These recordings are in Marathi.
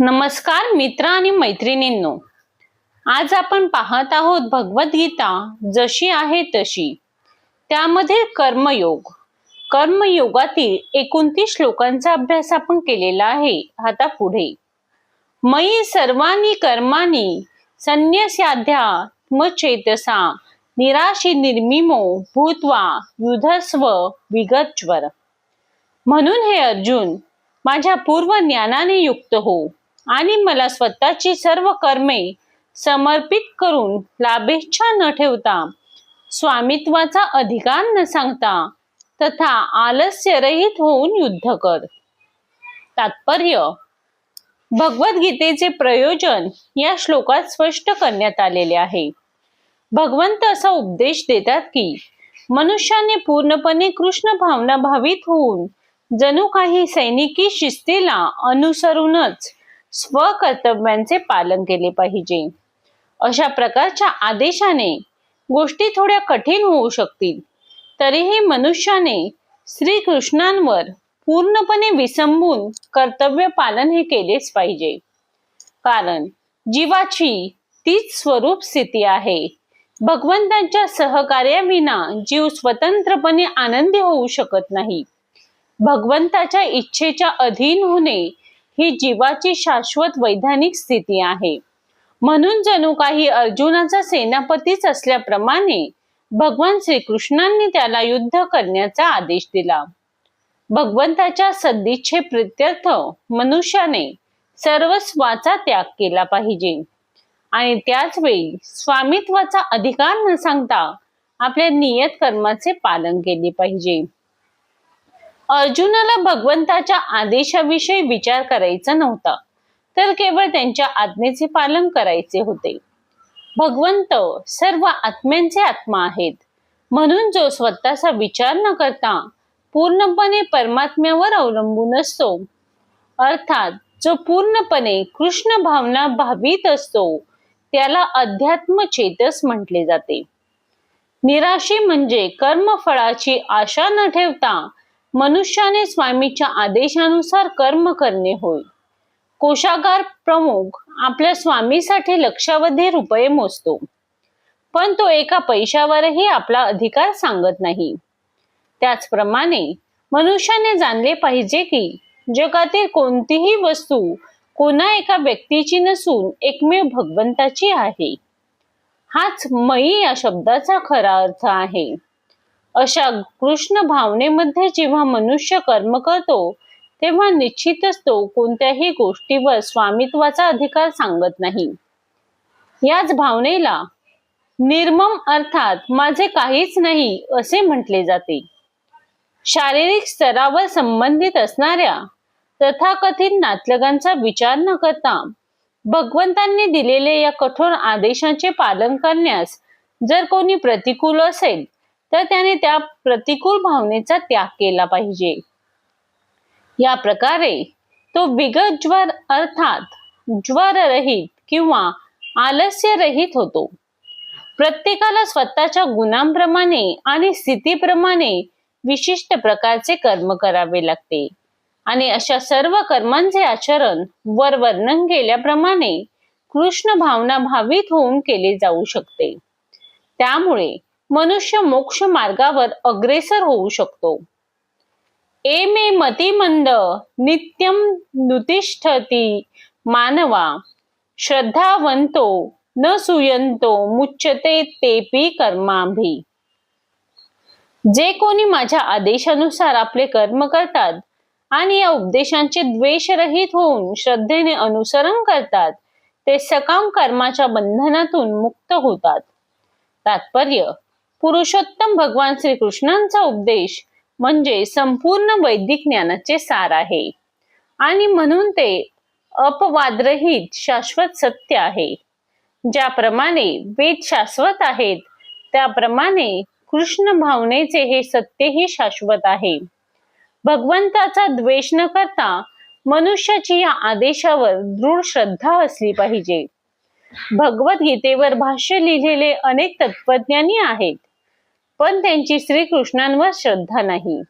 नमस्कार मित्र आणि मैत्रिणींनो. आज आपण पाहत आहोत भगवद्गीता जशी आहे तशी. त्यामध्ये कर्मयोग. कर्मयोगातील एकोणतीस श्लोकांचा अभ्यास आपण केलेला आहे. आता पुढे. मयी सर्वानी कर्मानी चेतसा निराशी निर्मिमो भूत्वा युधस्व विगच्वर. म्हणून हे अर्जुन माझ्या पूर्व ज्ञानाने युक्त हो. आणि मला स्वतःची सर्व कर्मे समर्पित करून लाभेच्छा न ठेवता स्वामित्वाचा अधिकार न सांगता तथा आलस्यरहित होऊन युद्ध कर. तात्पर्य भगवद्गीतेचे प्रयोजन या श्लोकात स्पष्ट करण्यात आलेले आहे. भगवंत असा उपदेश देतात की मनुष्याने पूर्णपणे कृष्ण भावना भावित होऊन जणू काही सैनिकी शिस्तीला अनुसरूनच स्वकर्तव्यांचे पालन केले पाहिजे. अशा प्रकारच्या आदेशाने गोष्टी थोड्या कठीण होऊ शकतील. तरीही मनुष्याने श्रीकृष्णांवर पूर्णपणे विसंबून कर्तव्य पालन हे केलेच पाहिजे. कारण जीवाची तीच स्वरूप स्थिती आहे. भगवंतांच्या सहकार्याविना जीव स्वतंत्रपणे आनंदी होऊ शकत नाही. भगवंताच्या इच्छेच्या अधीन होणे ही जीवाची शाश्वत वैधानिक स्थिती आहे. म्हणून जणू काही अर्जुनाचा सेनापतीच असल्याप्रमाणे भगवान श्रीकृष्णांनी त्याला युद्ध करण्याचा आदेश दिला. भगवंताच्या सदिच्छे प्रित्यर्थ मनुष्याने सर्वस्वाचा त्याग केला पाहिजे. आणि त्याच वेळी स्वामित्वाचा अधिकार न सांगता आपल्या नियत कर्माचे पालन केले पाहिजे. अर्जुनाला भगवंताच्या आदेशाविषयी विचार करायचा नव्हता. तर केवळ त्यांच्या आज्ञेचे पालन करायचे होते. भगवंत सर्व आत्म्यांचे आत्मा आहेत. म्हणून जो स्वतःचा विचार न करता पूर्णपणे परमात्म्यावर अवलंबून असतो. अर्थात जो पूर्णपणे कृष्ण भावना भावित असतो त्याला अध्यात्म चेतस म्हटले जाते. निराशी म्हणजे कर्मफळाची आशा न ठेवता मनुष्याने स्वामीच्या आदेशानुसार कर्म करणे होय. कोशागार प्रमुख आपल्या स्वामीसाठी लक्षावधी रुपये मोजतो. पण तो एका पैशावरही आपला अधिकार सांगत नाही. त्याचप्रमाणे मनुष्याने जाणले पाहिजे की जगातील कोणतीही वस्तू कोणा एका व्यक्तीची नसून एकमेव भगवंताची आहे. हाच मयी या शब्दाचा खरा अर्थ आहे. अशा कृष्ण भावनेमध्ये जेव्हा मनुष्य कर्म करतो तेव्हा निश्चितच तो कोणत्याही गोष्टीवर स्वामित्वाचा अधिकार सांगत नाही. याच भावनेला निर्मम अर्थात माझे काहीच नाही असे म्हटले जाते. शारीरिक स्तरावर संबंधित असणाऱ्या तथाकथित नातलगांचा विचार न करता भगवंतांनी दिलेले या कठोर आदेशाचे पालन करण्यास जर कोणी प्रतिकूल असेल तर त्याने त्या प्रतिकूल भावनेचा त्याग केला पाहिजे. या प्रकारे तो विगत ज्वर अर्थात ज्वर रहित किंवा आलस्य रहित होतो. प्रत्येकाला स्वतःच्या गुणांप्रमाणे आणि स्थितीप्रमाणे विशिष्ट प्रकारचे कर्म करावे लागते. आणि अशा सर्व कर्मांचे आचरण वर वर्णन केल्याप्रमाणे कृष्ण भावना भावित होऊन केले जाऊ शकते. त्यामुळे मनुष्य मोक्ष मार्गावर अग्रेसर होऊ शकतो. ए मे मतिमंद नित्यम नुतिष्ठती मानवा श्रद्धावंतो न सुयंतो मुच्यते तेपी कर्माभी. जे कोणी माझ्या आदेशानुसार आपले कर्म करतात आणि या उपदेशांचे द्वेषरहित होऊन श्रद्धेने अनुसरण करतात ते सकाम कर्माच्या बंधनातून मुक्त होतात. तात्पर्य पुरुषोत्तम भगवान श्रीकृष्णांचा उपदेश म्हणजे संपूर्ण वैदिक ज्ञानाचे सार आहे. आणि म्हणून ते अपवादरहित शाश्वत सत्य आहे. ज्याप्रमाणे वेद शाश्वत आहेत त्याप्रमाणे कृष्ण भावनेचे हे सत्यही शाश्वत आहे. भगवंताचा द्वेष न करता मनुष्याची या आदेशावर दृढ श्रद्धा असली पाहिजे. भगवद्गीतेवर भाष्य लिहिलेले अनेक तत्वज्ञानी आहेत. पण त्यांची श्रीकृष्णांवर श्रद्धा नाही.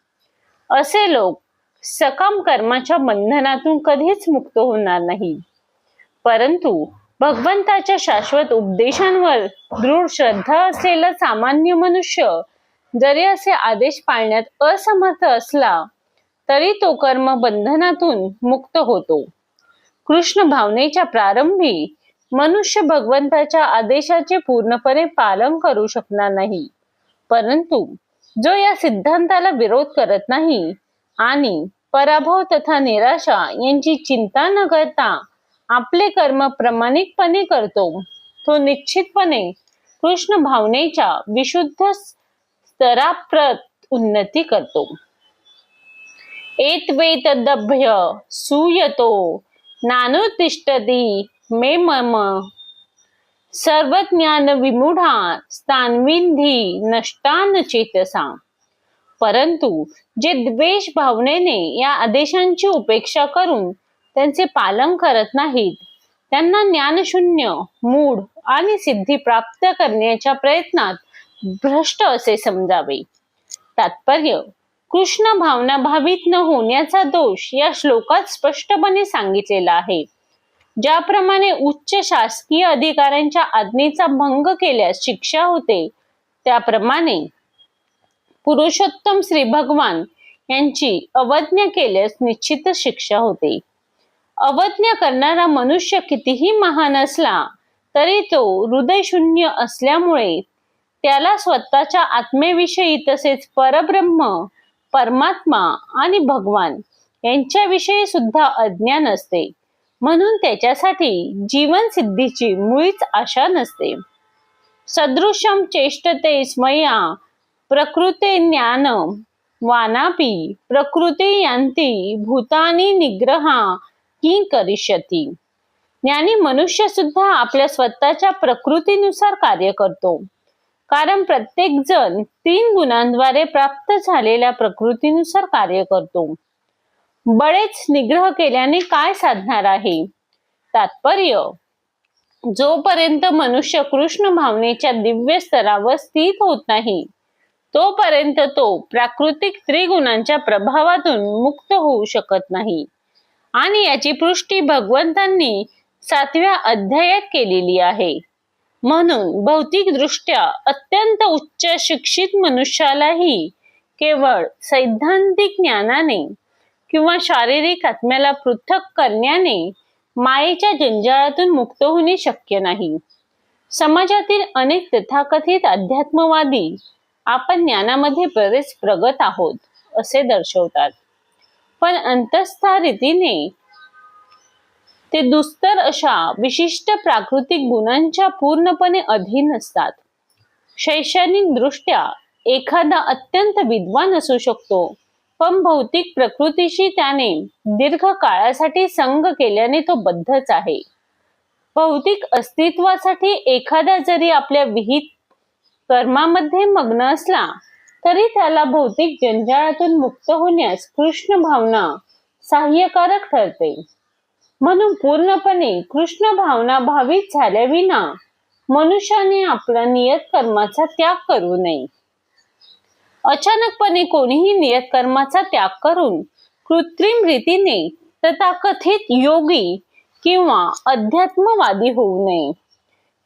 असे लोक सकाम कर्माच्या बंधनातून कधीच मुक्त होणार नाही. परंतु भगवंताच्या शाश्वत उपदेशांवर दृढ श्रद्धा असलेला सामान्य मनुष्य जरी असे आदेश पाळण्यात असमर्थ असला तरी तो कर्म बंधनातून मुक्त होतो. कृष्ण भावनेच्या प्रारंभी मनुष्य भगवंताच्या आदेशाचे पूर्णपणे पालन करू शकणार नाही. परंतु जो या सिद्धांताला विरोध करत नाही आणि पराभव तथा निराशा यांची चिंता न करता आपले कर्म प्रामाणिकपणे करतो तो निश्चितपणे कृष्ण भावनेच्या विशुद्ध स्तराप्रत उन्नती करतो. एतवेतदभ्य सूयतो नानुतिष्ठती मे मम सर्वज्ञान विमुढा स्थानविधी नष्टान चेतसा परंतु जे द्वेष भावनेने या आदेशांची उपेक्षा करून त्यांचे पालन करत नाहीत त्यांना ज्ञानशून्य मूढ आणि सिद्धी प्राप्त करण्याच्या प्रयत्नात भ्रष्ट असे समजावे. तात्पर्य कृष्ण भावना भावित न होण्याचा दोष या श्लोकात स्पष्टपणे सांगितलेला आहे. ज्याप्रमाणे उच्च शासकीय अधिकाऱ्यांच्या आज्ञेचा भंग केल्यास शिक्षा होते त्याप्रमाणे पुरुषोत्तम श्री भगवान यांची अवज्ञा केल्यास निश्चित शिक्षा होते. अवज्ञा करणारा मनुष्य कितीही महान असला तरी तो हृदयशून्य असल्यामुळे त्याला स्वतःच्या आत्मेविषयी तसेच परब्रह्म परमात्मा आणि भगवान यांच्याविषयी सुद्धा अज्ञान असते. म्हणून त्याच्यासाठी जीवन सिद्धीची मुळीच आशा नसते. सदृशम चेष्टते स्मया प्रकृते ज्ञान वानापी प्रकृती यांती भूतानी निग्रहा की करिष्यती. ज्ञानी मनुष्य सुद्धा आपल्या स्वतःच्या प्रकृतीनुसार कार्य करतो. कारण प्रत्येक जण तीन गुणांद्वारे प्राप्त झालेल्या प्रकृतीनुसार कार्य करतो. बळेच निग्रह केल्याने काय साधणार आहे? तात्पर्य जोपर्यंत मनुष्य कृष्ण भावनेच्या दिव्य स्तरावर स्थित होत नाही तोपर्यंत तो प्राकृतिक त्रिगुणांच्या प्रभावातून मुक्त होऊ शकत नाही. आणि याची पृष्टी भगवंतांनी सातव्या अध्यायात केलेली आहे. म्हणून भौतिक दृष्ट्या अत्यंत उच्च शिक्षित मनुष्यालाही केवळ सैद्धांतिक ज्ञानाने किंवा शारीरिक आत्म्याला पृथक करण्याने मायेच्या जंजाळातून मुक्त होणे शक्य नाही. समाजातील अनेक तथाकथित अध्यात्मवादी आपण ज्ञानामध्ये बरेच प्रगत आहोत असे दर्शवतात. पण अंतस्था रीतीने ते दुस्तर अशा विशिष्ट प्राकृतिक गुणांच्या पूर्णपणे अधीन असतात शैक्षणिक दृष्ट्या एखादा अत्यंत विद्वान असू शकतो पण भौतिक प्रकृतीशी त्याने दीर्घ काळासाठी संग केल्याने तो बद्धच आहे. भौतिक अस्तित्वासाठी एखादा जरी आपल्या विहित कर्मामध्ये मग्न असला तरी त्याला भौतिक जंजाळातून मुक्त होण्यास कृष्ण भावना सहाय्यकारक ठरते. म्हणून पूर्णपणे कृष्ण भावना भावित झाल्याविना मनुष्याने आपला नियत कर्माचा त्याग करू नये. अचानकपणे कोणीही नियतकर्माचा त्याग करून कृत्रिम रीतीने तथाकथित योगी किंवा अध्यात्मवादी होऊ नये.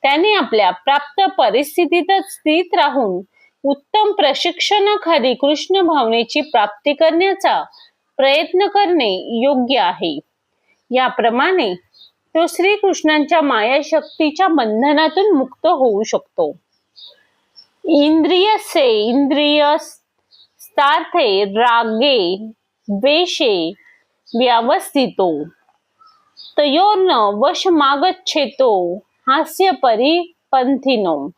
त्याने आपल्या प्राप्त परिस्थितीतच स्थित राहून उत्तम प्रशिक्षणाखाली कृष्ण भावनेची प्राप्ती करण्याचा प्रयत्न करणे योग्य आहे. याप्रमाणे तो श्रीकृष्णांच्या मायाशक्तीच्या बंधनातून मुक्त होऊ शकतो. इंद्रिय से इंद्रिय स्थार्थे रागे द्वेषे व्यवस्थितो। तयोर्न वश मागच्छेतो हास्य परिपंथिनो।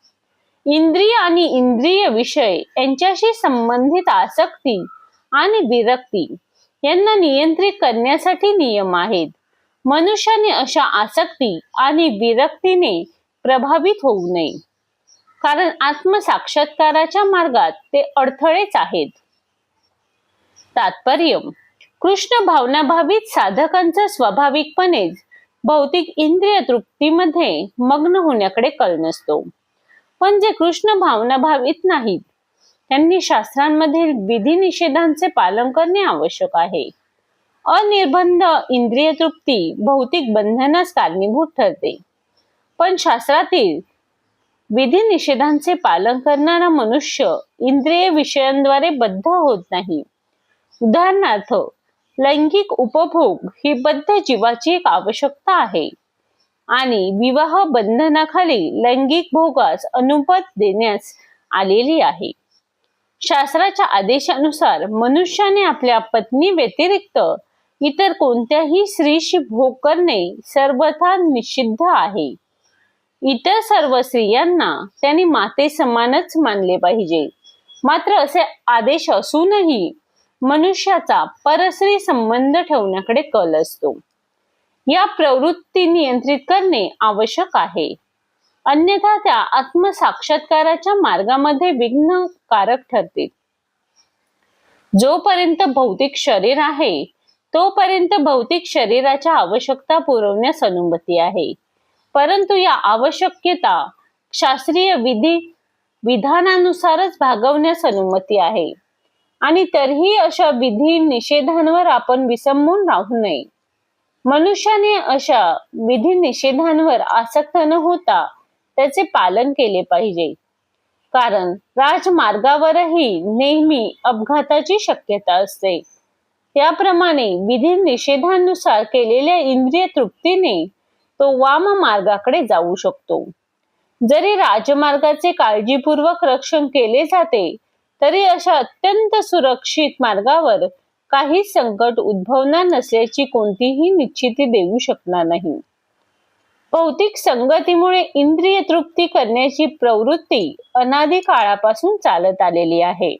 इंद्रिय आणि इंद्रिय विषय यांच्याशी संबंधित आसक्ती आणि विरक्ती यांना नियंत्रित करण्यासाठी नियम आहेत. मनुष्याने अशा आसक्ती आणि विरक्तीने प्रभावित होऊ नये. कारण आत्मसाक्षात्काराच्या मार्गात ते अडथळेच आहेत. तात्पर्य कृष्ण भावनाभावित साधकांचा स्वाभाविकपणे भौतिक इंद्रिय तृप्तीमध्ये मग्न होण्याकडे कल नसतो. पण जे कृष्ण भावनाभावित नाहीत त्यांनी शास्त्रांमधील विधी निषेधांचे पालन करणे आवश्यक आहे. अनिर्बंध इंद्रिय तृप्ती भौतिक बंधनास कारणीभूत ठरते. पण शास्त्रातील विधी निषेधांचे पालन करणारा मनुष्य इंद्रिय विषयांद्वारे बद्ध होत नाही. उदाहरणार्थ लैंगिक उपभोग ही बद्ध जीवाची एक आवश्यकता आहे आणि विवाह बंधनाखाली लैंगिक भोगास अनुमत देण्यास आलेली आहे. शास्त्राच्या आदेशानुसार मनुष्याने आपल्या पत्नी व्यतिरिक्त इतर कोणत्याही स्त्रीशी भोग करणे सर्वथा निषिद्ध आहे. इतर सर्व स्त्रियांना त्यांनी माते समानच मानले पाहिजे. मात्र असे आदेश असूनही मनुष्याचा परस्त्री संबंध ठेवण्याकडे कल असतो. या प्रवृत्ती नियंत्रित करणे आवश्यक आहे. अन्यथा त्या आत्मसाक्षात्काराच्या मार्गामध्ये विघ्नकारक ठरतील. जोपर्यंत भौतिक शरीर आहे तोपर्यंत भौतिक शरीराच्या आवश्यकता पुरवण्यास अनुमती आहे. परंतु या आवश्यकता शास्त्रीय विधी विधानानुसारच भागवण्यास अनुमती आहे. आणि तरीही अशा विधी निषेधांवर आपण विसंबून राहू नये. मनुष्याने अशा विधी निषेधांवर आसक्त न होता त्याचे पालन केले पाहिजे. कारण राजमार्गावरही नेहमी अपघाताची शक्यता असते. त्याप्रमाणे विधी निषेधानुसार केलेल्या इंद्रिय तृप्तीने तो वाम मार्गाकडे जाऊ शकतो. जरी राजमार्गाचे काळजीपूर्वक रक्षण केले जाते तरी अशा अत्यंत सुरक्षित मार्गावर काही संकट उद्भवणार नसल्याची कोणतीही निश्चिती देऊ शकणार नाही. भौतिक संगतीमुळे इंद्रिय तृप्ती करण्याची प्रवृत्ती अनादी काळापासून चालत आलेली आहे.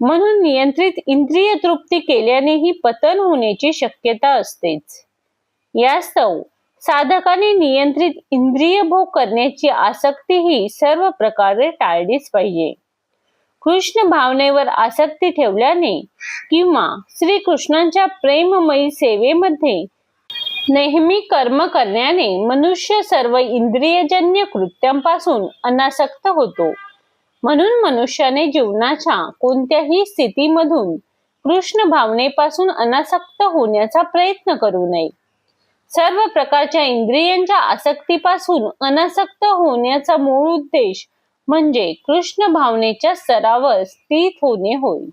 म्हणून नियंत्रित इंद्रिय तृप्ती केल्यानेही पतन होण्याची शक्यता असतेच. यास्तव साधकाने नियंत्रित इंद्रिय भोग करण्याची आसक्ती ही सर्व प्रकारे टाळलीच पाहिजे. कृष्ण भावनेवर आसक्ती ठेवल्याने किंवा श्रीकृष्णांच्या प्रेममयी सेवेमध्ये नेहमी कर्म करण्याने मनुष्य सर्व इंद्रियजन्य कृत्यांपासून अनासक्त होतो. म्हणून मनुष्याने जीवनाच्या कोणत्याही स्थितीमधून कृष्ण भावनेपासून अनासक्त होण्याचा प्रयत्न करू नये. सर्व प्रकारच्या इंद्रियांच्या आसक्तीपासून अनासक्त होण्याचा मूळ उद्देश म्हणजे कृष्ण भावनेच्या स्तरावर स्थित होणे होय.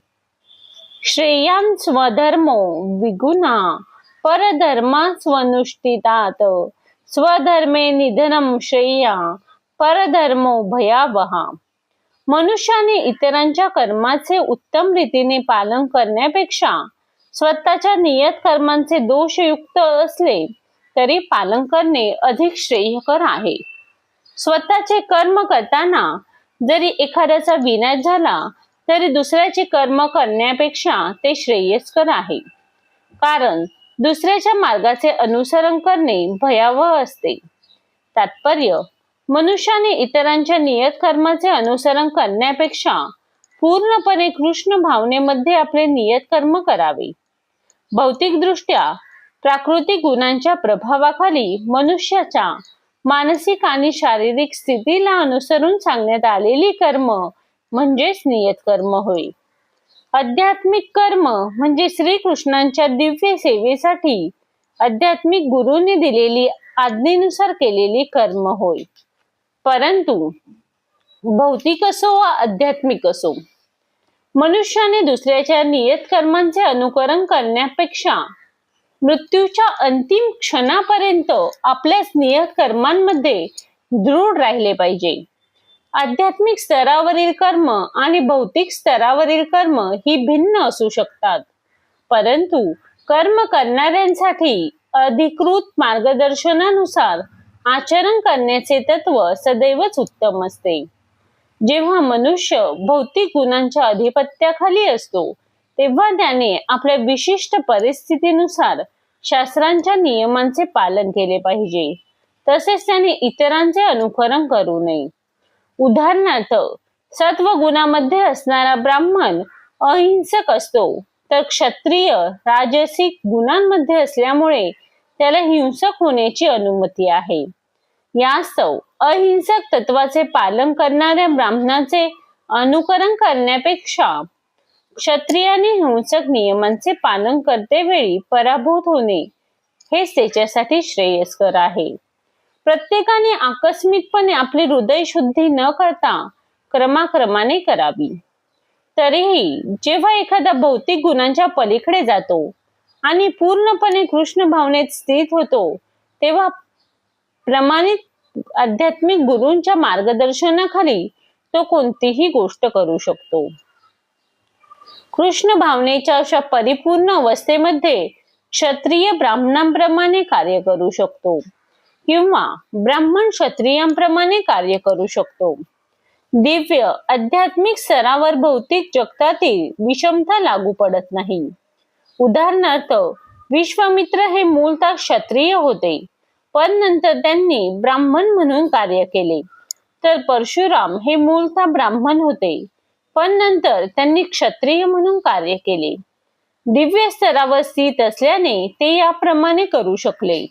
श्रेयां स्वधर्मो विगुणा परधर्मा स्वनुष्ठितात स्वधर्मे निधनम श्रेया परधर्मो भयावहा. मनुष्याने इतरांच्या कर्माचे उत्तम रीतीने पालन करण्यापेक्षा स्वतःच्या नियत कर्मांचे दोषयुक्त असले तरी पालन करणे अधिक श्रेयकर आहे. स्वतःचे कर्म करताना जरी एखाद्याचा विनाश झाला तरी दुसऱ्याचे कर्म करण्यापेक्षा ते श्रेयस्कर आहे. कारण दुसऱ्याच्या मार्गाचे अनुसरण करणे भयावह असते. तात्पर्य मनुष्याने इतरांच्या नियत कर्माचे अनुसरण करण्यापेक्षा पूर्णपणे कृष्ण भावनेमध्ये आपले नियत कर्म करावे. भौतिकदृष्ट्या प्राकृतिक गुणांच्या प्रभावाखाली मनुष्याच्या मानसिक आणि शारीरिक स्थितीला अनुसरून सांगण्यात आलेली कर्म म्हणजेच नियत कर्म होय. आध्यात्मिक कर्म म्हणजे श्रीकृष्णांच्या दिव्य सेवेसाठी आध्यात्मिक गुरुने दिलेली आज्ञेनुसार केलेली कर्म होय. परंतु भौतिक असो वा आध्यात्मिक असो मनुष्याने दुसऱ्याच्या नियत कर्मांचे अनुकरण करण्यापेक्षा मृत्यूच्या अंतिम क्षणापर्यंत आपल्या स्नेह कर्मांमध्ये दृढ राहिले पाहिजे. आध्यात्मिक स्तरावरील कर्म आणि भौतिक स्तरावरील कर्म ही भिन्न असू शकतात. परंतु कर्म करणाऱ्यांसाठी अधिकृत मार्गदर्शनानुसार आचरण करण्याचे तत्व सदैवच उत्तम असते. जेव्हा मनुष्य भौतिक गुणांच्या अधिपत्याखाली असतो तेव्हा त्याने आपल्या विशिष्ट परिस्थितीनुसार शास्त्रांच्या नियमांचे पालन केले पाहिजे. तसेच त्याने इतरांचे अनुकरण करू नये. उदाहरणार्थ सत्व गुणामध्ये असणारा ब्राह्मण अहिंसक असतो तर क्षत्रिय राजसिक गुणांमध्ये असल्यामुळे त्याला हिंसक होण्याची अनुमती आहे. यास्तव अहिंसक तत्वाचे पालन करणाऱ्या ब्राह्मणाचे अनुकरण करण्यापेक्षा क्षत्रियाने हिंसक नियमांचे पालन करते वेळी पराभूत होणे हेच त्याच्यासाठी श्रेयस्कर आहे. प्रत्येकाने आकस्मिकपणे आपली हृदय शुद्धी न करता क्रमाक्रमाने करावी. तरीही जेव्हा एखादा भौतिक गुणांच्या पलीकडे जातो आणि पूर्णपणे कृष्ण भावनेत स्थित होतो तेव्हा प्रमाणित आध्यात्मिक गुरूंच्या मार्गदर्शनाखाली तो कोणतीही गोष्ट करू शकतो. कृष्ण भावनेच्या अशा परिपूर्ण अवस्थेमध्ये क्षत्रिय ब्राह्मणांप्रमाणे कार्य करू शकतो. किंवा ब्राह्मण क्षत्रियांप्रमाणे कार्य करू शकतो. दिव्य आध्यात्मिक स्तरावर भौतिक जगतातील विषमता लागू पडत नाही. उदाहरणार्थ विश्वामित्र हे मूलतः क्षत्रिय होते पण नंतर त्यांनी ब्राह्मण म्हणून कार्य केले. तर परशुराम हे मूलतः ब्राह्मण होते. पण नंतर त्यांनी क्षत्रिय म्हणून कार्य केले. दिव्य स्तरावर स्थित असल्याने ते याप्रमाणे करू शकले.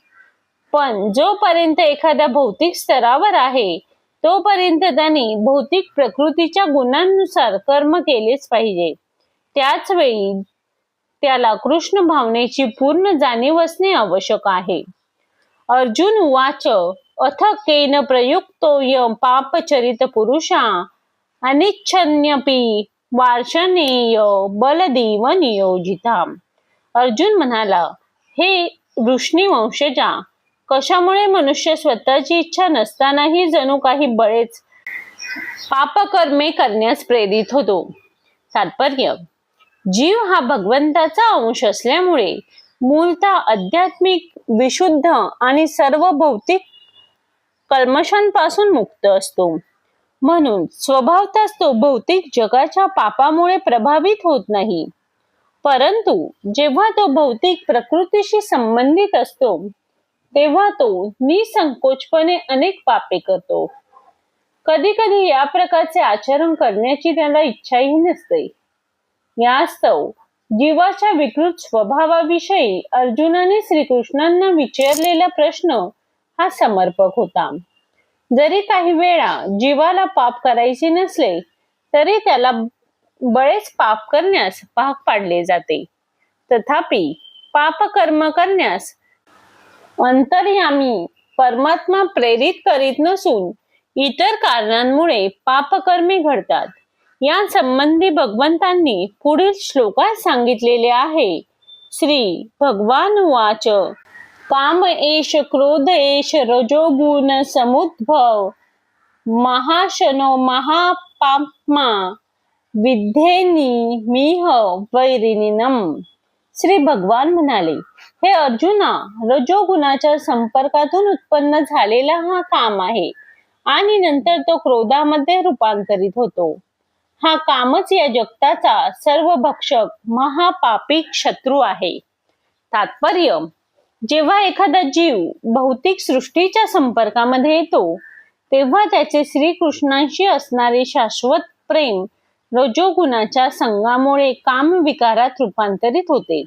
पण जोपर्यंत एखाद्या भौतिक स्तरावर आहे तोपर्यंत त्यांनी भौतिक प्रकृतीच्या गुणांनुसार कर्म केलेच पाहिजे. त्याच वेळी त्याला कृष्ण भावनेची पूर्ण जाणीव असणे आवश्यक आहे. अर्जुन वाच अथ केन प्रयुक्तो य पापचरित पुरुषा अनिच्छन्यपी वार्षणेय बलदेव नियोजिता अर्जुन म्हणाला हे ऋषणी वंशजा कशामुळे मनुष्य स्वतःची इच्छा नसतानाही जणू काही बळेच पापकर्मे करण्यास प्रेरित होतो? तात्पर्य जीव हा भगवंताचा अंश असल्यामुळे मूलतः आध्यात्मिक विशुद्ध आणि सर्व भौतिक कल्मशांपासून मुक्त असतो. म्हणून स्वभावताच तो भौतिक जगाच्या पापामुळे प्रभावित होत नाही. परंतु जेव्हा तो भौतिक प्रकृतीशी संबंधित असतो तेव्हा तो निसंकोचपणे अनेक पापे करतो. कधी कधी या प्रकारचे आचरण करण्याची त्याला इच्छाही नसते. यास्तव जीवाच्या विकृत स्वभावाविषयी अर्जुनाने श्रीकृष्णांना विचारलेला प्रश्न हा समर्पक होता. जरी काही वेळा जीवाला पाप करायचे नसले तरी त्याला बरेच पाप करण्यास भाग पाडले जाते. तथापि पाप कर्म करण्यास अंतर्यामी परमात्मा प्रेरित करीत नसून इतर कारणांमुळे पापकर्मे घडतात. या संबंधी भगवंतांनी पुढील श्लोकात सांगितलेले आहे. श्री भगवान वाच. काम एष क्रोध एष रजोगुण समुद्भव। महाशनो महापाप्मा विद्धेनी मिह वैरिनिनम श्री भगवान म्हणाले हे अर्जुना रजोगुणाच्या संपर्कातून उत्पन्न झालेला हा काम आहे आणि नंतर तो क्रोधामध्ये रूपांतरित होतो. हा कामच या जगताचा सर्व भक्षक महापापी शत्रू आहे. तात्पर्य जेव्हा एखादा जीव भौतिक सृष्टीच्या संपर्कामध्ये येतो तेव्हा त्याचे श्रीकृष्णांशी असणारे शाश्वत प्रेम रजोगुणाच्या संघामुळे काम विकारात रूपांतरित होते.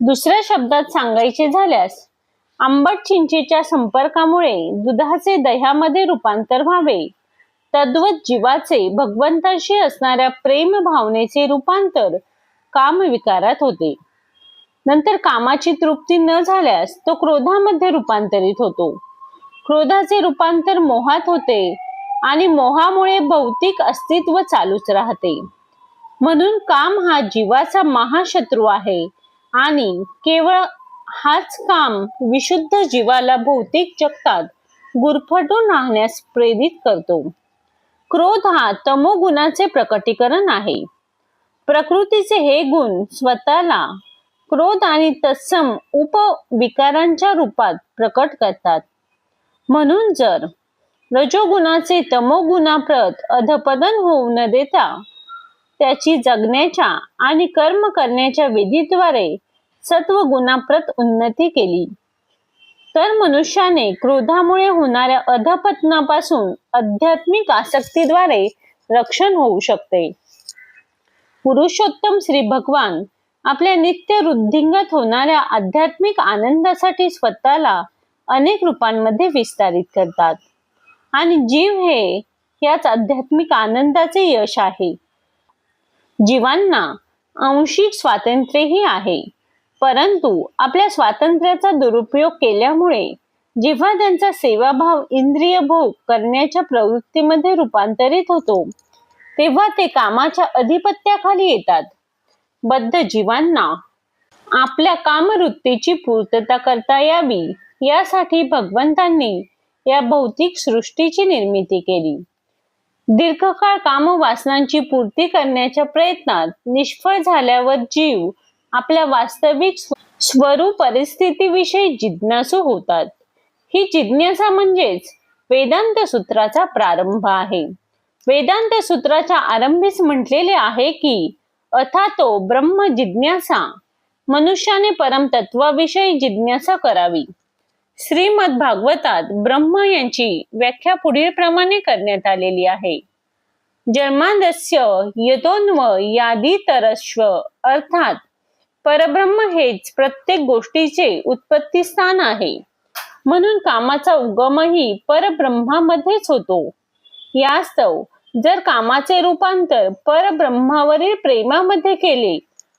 दुसऱ्या शब्दात सांगायचे झाल्यास आंबट चिंचेच्या संपर्कामुळे दुधाचे दह्यामध्ये रूपांतर व्हावे. तद्वत जीवाचे भगवंताशी असणाऱ्या प्रेम भावनेचे रूपांतर काम विकारात होते. नंतर कामाची तृप्ती न झाल्यास तो क्रोधामध्ये रूपांतरित होतो. क्रोधाचे रूपांतर मोहात होते आणि मोहामुळे भौतिक अस्तित्व चालूच राहते. म्हणून काम हा जीवाचा महाशत्रू आहे आणि केवळ हाच काम विशुद्ध जीवाला भौतिक जगतात गुरफटून राहण्यास प्रेरित करतो. क्रोध हा तमोगुणाचे प्रकटीकरण आहे. प्रकृतीचे हे गुण स्वतःला क्रोध आणि तत्सम उपविकारांच्या रूपात प्रकट करतात. म्हणून जर रजोगुणाचे तमोगुणाप्रत अधपतन होऊ न देता त्याची जगण्याच्या आणि कर्म करण्याच्या विधीद्वारे सत्वगुणाप्रत उन्नती केली तर मनुष्याने क्रोधामुळे होणाऱ्या अधपतनापासून आध्यात्मिक आसक्तीद्वारे रक्षण होऊ शकते. पुरुषोत्तम श्री भगवान आपल्या नित्य वृद्धिंगत होणाऱ्या आध्यात्मिक आनंदासाठी स्वतःला अनेक रूपांमध्ये विस्तारित करतात. आणि जीव हे याच आध्यात्मिक आनंदाचे यश आहे. जीवांना आंशिक स्वातंत्र्यही आहे. परंतु आपल्या स्वातंत्र्याचा दुरुपयोग केल्यामुळे जेव्हा त्यांचा सेवाभाव इंद्रिय भोग करण्याच्या प्रवृत्तीमध्ये रूपांतरित होतो तेव्हा ते कामाच्या अधिपत्याखाली येतात. बद्ध जीवांना आपल्या कामवृत्तीची पूर्तता करता यावी यासाठी भगवंतांनी या भौतिक सृष्टीची निर्मिती केली. दीर्घकाळ कामवासनांची पूर्ती करण्याच्या प्रयत्नात निष्फळ झाल्यावर जीव आपल्या वास्तविक स्वरूप परिस्थितीविषयी जिज्ञासू होतात. ही जिज्ञासा म्हणजेच वेदांत सूत्राचा प्रारंभ आहे. वेदांत सूत्राच्या आरंभीच म्हटलेले आहे की अथा तो ब्रह्म जिज्ञासा मनुष्याने परमतत्वाविषयी जिज्ञासा करावी. श्रीमद भागवतात ब्रह्म यांची व्याख्या पुढील प्रमाणे करण्यात आलेली आहे. जन्मादस्य यतोन्व यादीतरस्व अर्थात परब्रह्म हेच प्रत्येक गोष्टीचे उत्पत्ती स्थान आहे. म्हणून कामाचा उगमही परब्रह्मामध्येच होतो. यास्तव जर कामाचे रूपांतर परब्रह्मावरील प्रेमामध्ये केले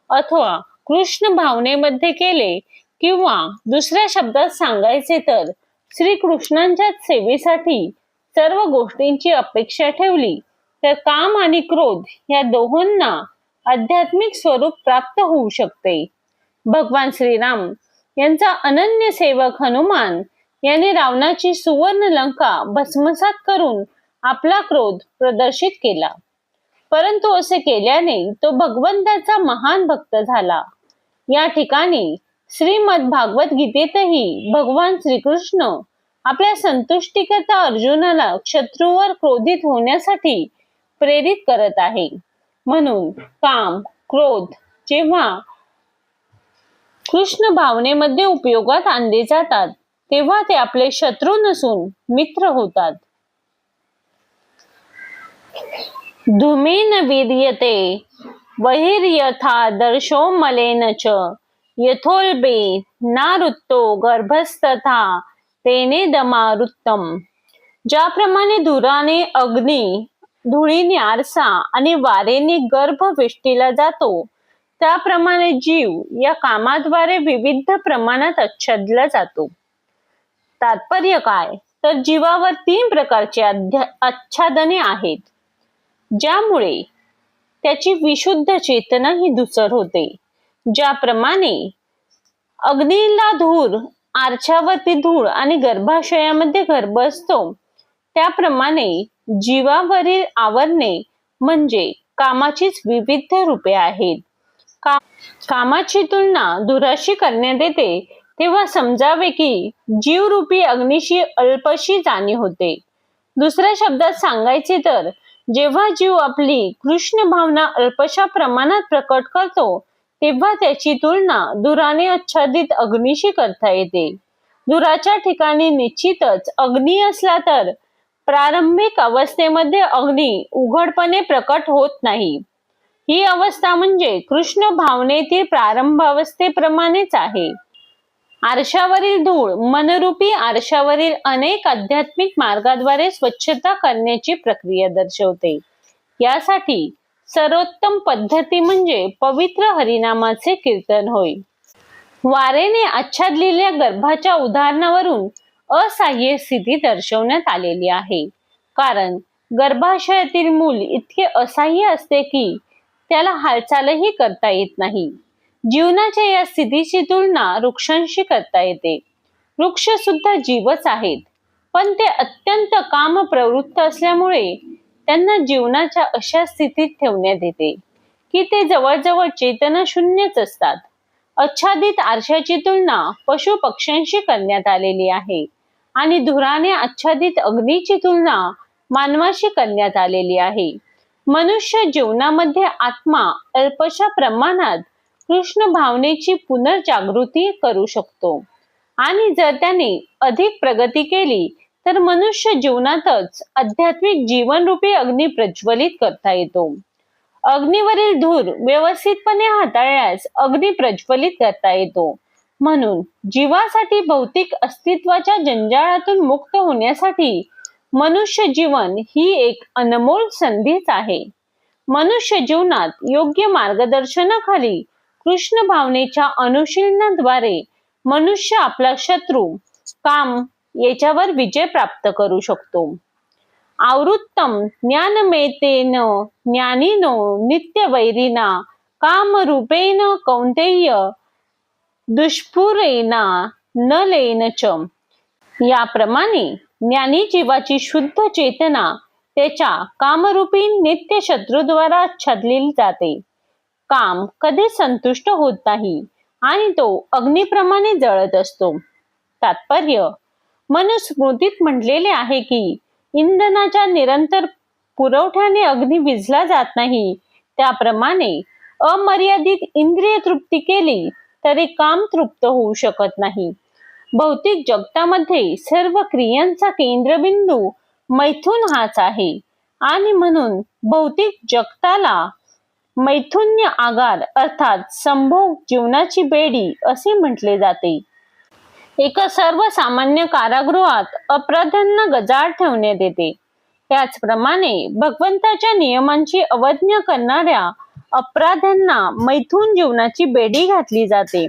अथवा कृष्ण भावनेमध्ये केले किंवा दुसऱ्या शब्दात सांगायचे तर श्रीकृष्णांच्या सेवेसाठी सर्व गोष्टींची अपेक्षा ठेवली तर काम आणि क्रोध या दोहोंना आध्यात्मिक स्वरूप प्राप्त होऊ शकते. भगवान श्रीराम यांचा अनन्य सेवक हनुमान याने रावणाची सुवर्ण लंका भस्मसात करून आपला क्रोध प्रदर्शित केला. परंतु असे केल्याने तो भगवंताचा महान भक्त झाला. या ठिकाणी श्रीमद भागवत गीतेतही भगवान श्रीकृष्ण आपल्या संतुष्टीकरता अर्जुनाला शत्रूवर क्रोधित होण्यासाठी प्रेरित करत आहे. म्हणून काम क्रोध जेव्हा कृष्ण भावनेमध्ये उपयोगात आणले जातात तेव्हा ते आपले शत्रू नसून मित्र होतात. धुमेन विधीयते बहिर्यथा दर्शो मलेन च यथोल्बे नारुत्तो गर्भस्तथा तेने दमारुत्तम। ज्याप्रमाणे धुराने अग्नी धुळीने आरसा आणि वारेने गर्भ वेष्टीला जातो त्याप्रमाणे जीव या कामाद्वारे विविध प्रमाणात आच्छादला जातो। तात्पर्य काय? तर जीवावर तीन प्रकारचे आच्छादने आहेत. ज्यामुळे त्याची विशुद्ध चेतना ही दुसर होते. ज्याप्रमाणे अग्नीला धूर आरशावरती धूळ आणि गर्भाशयामध्ये गर्भ असतो त्याप्रमाणे जीवावरील आवरणे म्हणजे कामाचीच विविध रूपे आहेत. का कामाची तुलना दुराशी करण्यात येते तेव्हा समजावे की जीवरूपी अग्निशी अल्पशी जाणी होते. दुसऱ्या शब्दात सांगायचे तर जेव्हा जीव आपली कृष्ण भावना अल्पशा प्रमाणात प्रकट करतो तेव्हा त्याची तुलना दुराने आच्छादित अग्निशी करता येते. दुराच्या ठिकाणी निश्चितच अग्नी असला तर प्रारंभिक अवस्थेमध्ये अग्नी उघडपणे प्रकट होत नाही. ही अवस्था म्हणजे कृष्ण भावनेतील प्रारंभावस्थेप्रमाणेच आहे. आरशावरील धूळ मनरूपी आरशावरील अनेक आध्यात्मिक मार्गाद्वारे स्वच्छता करण्याची प्रक्रिया दर्शवते. यासाठी सर्वोत्तम पद्धती म्हणजे पवित्र हरिनामाचे कीर्तन होय. वारेने आच्छादलेल्या गर्भाच्या उदाहरणावरून असह्य स्थिती दर्शवण्यात आलेली आहे. कारण गर्भाशयातील मूल इतके असह्य असते की त्याला हालचालही करता येत नाही. जीवनाच्या या स्थितीची तुलना वृक्षांशी करता येते. वृक्ष सुद्धा जीवच आहेत. पण ते अत्यंत काम प्रवृत्त असल्यामुळे त्यांना जीवनाच्या अशा स्थितीत ठेवण्यात येते की ते जवळजवळ चेतना शून्यच असतात. आच्छादित आरशाची तुलना पशु पक्ष्यांशी करण्यात आलेली आहे आणि धुराने आच्छादित अग्नीची तुलना मानवाशी करण्यात आलेली आहे. मनुष्य जीवनामध्ये आत्मा अल्पशा प्रमाणात कृष्ण भावनेची पुनर्जागृती करू शकतो. आणि जर त्याने अधिक प्रगती केली तर मनुष्य जीवनातच आध्यात्मिक जीवनरूपी अग्नी प्रज्वलित करता येतो. अग्नीवरील धूर व्यवस्थितपणे हाताळल्यास अग्नी प्रज्वलित करता येतो. म्हणून जीवासाठी भौतिक अस्तित्वाच्या जंजाळातून मुक्त होण्यासाठी मनुष्य जीवन ही एक अनमोल संधीच आहे. मनुष्य जीवनात योग्य मार्गदर्शनाखाली कृष्ण भावनेच्या अनुशीलनाद्वारे मनुष्य आपला शत्रू काम याच्यावर विजय प्राप्त करू शकतो. आवृत्तम ज्ञानमेतेन ज्ञानिनो नित्यवैरिना कामरूपेण कौंतेय दुष्पुरेना न लेन च. याप्रमाणे ज्ञानी जीवाची शुद्ध चेतना त्याच्या कामरूपी नित्य शत्रूद्वारा छदलेली जाते. काम कधी संतुष्ट होत नाही आणि तो अग्निप्रमाणे जळत असतो. तात्पर्य मनुस्मृतीत म्हटलेले आहे की इंधनाच्या निरंतर पुरवठ्याने अग्नी विझला जात नाही. त्याप्रमाणे अमर्यादित इंद्रिय तृप्ती केली तरी काम तृप्त होऊ शकत नाही. भौतिक जगतामध्ये सर्व क्रियांचा केंद्रबिंदू मैथून हाच आहे आणि म्हणून भौतिक जगताला मैथुन्य आगार अर्थात संभोग जीवनाची बेडी असे म्हटले जाते. एका सर्वसामान्य कारागृहात अपराध्यांना गजाळ ठेवण्यात येते. त्याचप्रमाणे भगवंताच्या नियमांची अवज्ञा करणाऱ्या अपराध्यांना मैथून जीवनाची बेडी घातली जाते.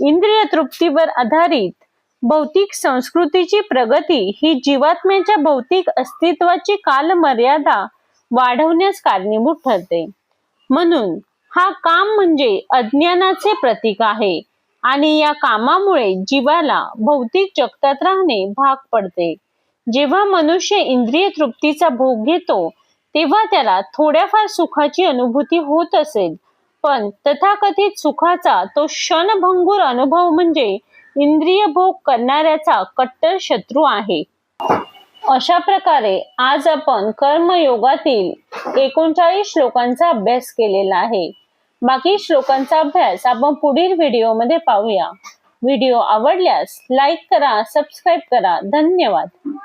इंद्रिय तृप्तीवर आधारित भौतिक संस्कृतीची प्रगती ही जीवात्म्याच्या भौतिक अस्तित्वाची कालमर्यादा वाढवण्यास कारणीभूत ठरते. म्हणून हा काम म्हणजे अज्ञानाचे प्रतीक आहे आणि या कामामुळे जीवाला भौतिक जगतात राहणे भाग पडते. जेव्हा मनुष्य इंद्रिय तृप्तीचा भोग घेतो तेव्हा त्याला थोड्याफार सुखाची अनुभूती होत असेल. पण तथाकथित सुखाचा तो क्षणभंगूर अनुभव म्हणजे इंद्रिय भोग करणाऱ्याचा कट्टर शत्रू आहे. अशा प्रकारे आज आपण कर्मयोगातील एकोणचाळीस श्लोकांचा अभ्यास केलेला आहे. बाकी श्लोकांचा अभ्यास आपण पुढील व्हिडिओमध्ये पाहूया. व्हिडिओ आवडल्यास लाईक करा सबस्क्राईब करा. धन्यवाद.